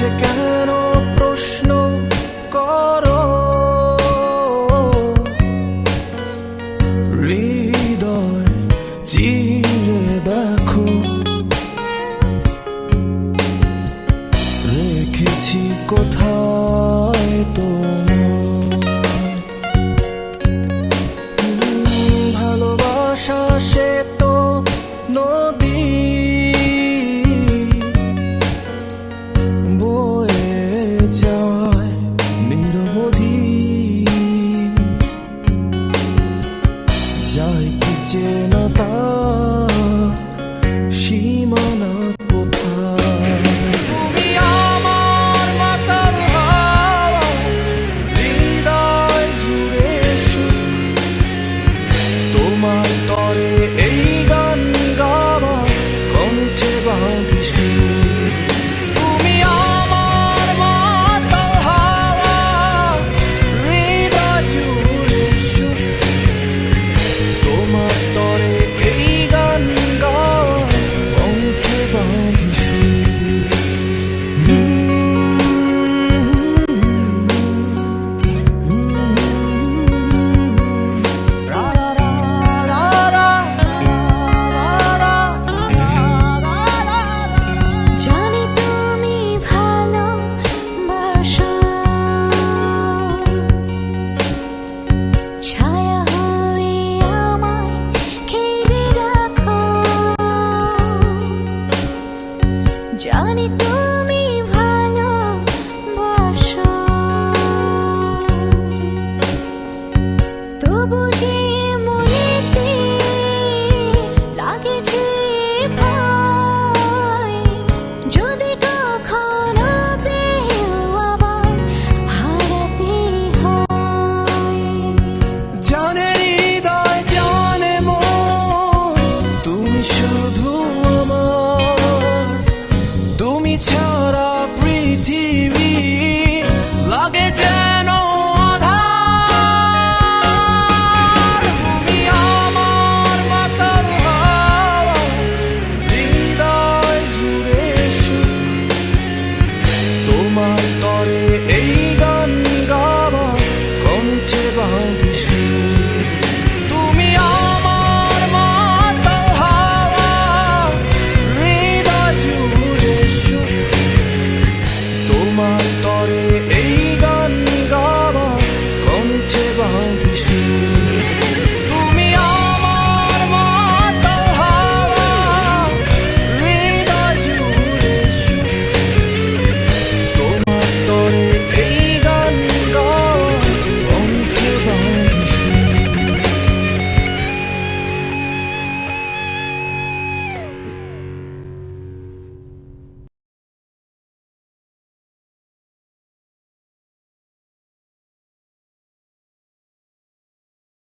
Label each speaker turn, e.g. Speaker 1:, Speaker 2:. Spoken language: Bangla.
Speaker 1: যে কেন প্রশ্ন কর। হৃদয় চিরে রেখেছি কোথায় ভালোবাসা সে তো নদ তোমার তরে এই তুমি ছাড়া